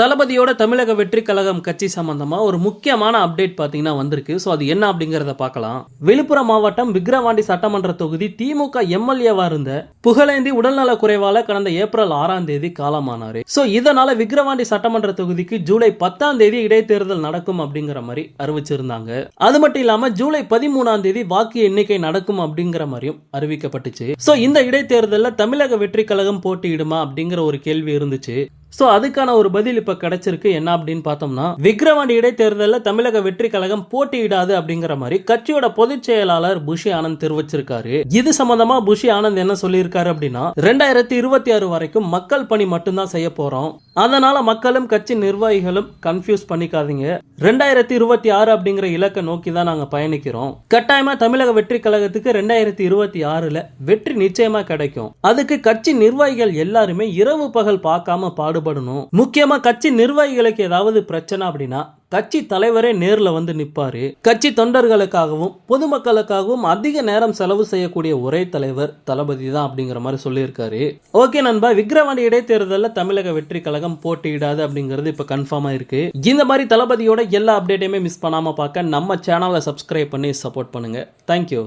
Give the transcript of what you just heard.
தளபதியோட தமிழக வெற்றி கழகம் கட்சி சம்பந்தமா ஒரு முக்கியமான அப்டேட் பாத்தீங்கன்னா வந்திருக்கு. ஸோ அது என்ன அப்படிங்கறத பார்க்கலாம். விழுப்புரம் மாவட்டம் விக்ரவாண்டி சட்டமன்ற தொகுதி திமுக எம்எல்ஏவா இருந்த புகழேந்தி உடல்நல குறைவால கடந்த ஏப்ரல் ஆறாம் தேதி காலமானாரு. ஸோ இதனால விக்ரவாண்டி சட்டமன்ற தொகுதிக்கு ஜூலை பத்தாம் தேதி இடைத்தேர்தல் நடக்கும் அப்படிங்கிற மாதிரி அறிவிச்சிருந்தாங்க. அது மட்டும் இல்லாம ஜூலை பதிமூணாம் தேதி வாக்கு எண்ணிக்கை நடக்கும் அப்படிங்கிற மாதிரியும் அறிவிக்கப்பட்டுச்சு. ஸோ இந்த இடைத்தேர்தலில் தமிழக வெற்றி கழகம் போட்டியிடுமா அப்படிங்கிற ஒரு கேள்வி இருந்துச்சு. ஸோ அதுக்கான ஒரு பதில் இப்போ கிடைச்சிருக்கு. என்ன அப்படின்னு பார்த்தோம்னா விக்ரவாண்டி இடைத்தேர்தலில் தமிழக வெற்றி கழகம் போட்டியிடாது அப்படிங்கிற மாதிரி கட்சியோட பொதுச் செயலாளர் புஷி ஆனந்த் தெரிவிச்சிருக்காரு. இது சம்பந்தமா புஷி ஆனந்த் என்ன சொல்லியிருக்காரு அப்படின்னா ரெண்டாயிரத்தி இருபத்தி ஆறு வரைக்கும் மக்கள் பணி மட்டும்தான் செய்ய போறோம். அதனால மக்களும் கட்சி நிர்வாகிகளும் கன்ஃபியூஸ் பண்ணிக்காதீங்க. ரெண்டாயிரத்தி இருபத்தி ஆறு அப்படிங்கிற இலக்கை நோக்கி தான் நாங்க பயணிக்கிறோம். கட்டாயமா தமிழக வெற்றி கழகத்துக்கு ரெண்டாயிரத்தி இருபத்தி ஆறுல வெற்றி நிச்சயமா கிடைக்கும். அதுக்கு கட்சி நிர்வாகிகள் எல்லாருமே இரவு பகல் பார்க்காம பாடுபடணும் முக்கியமா கட்சி நிர்வாகிகளுக்கு ஏதாவது பிரச்சனை அப்படின்னா கட்சி தலைவரே நேர்ல வந்து நிப்பாரு. கட்சி தொண்டர்களுக்காகவும் பொதுமக்களுக்காகவும் அதிக நேரம் செலவு செய்யக்கூடிய ஒரே தலைவர் தளபதி தான் அப்படிங்கிற மாதிரி சொல்லியிருக்காரு. ஓகே நண்பா விக்ரவாண்டி இடைத்தேர்தலில் தமிழக வெற்றி கழகம் போட்டியிடாது அப்படிங்கிறது இப்போ கன்ஃபார்மாக இருக்கு. இந்த மாதிரி தளபதியோட எல்லா அப்டேட்டையுமே மிஸ் பண்ணாம பார்க்க நம்ம சேனலை சப்ஸ்கிரைப் பண்ணி சப்போர்ட் பண்ணுங்க. தேங்க்யூ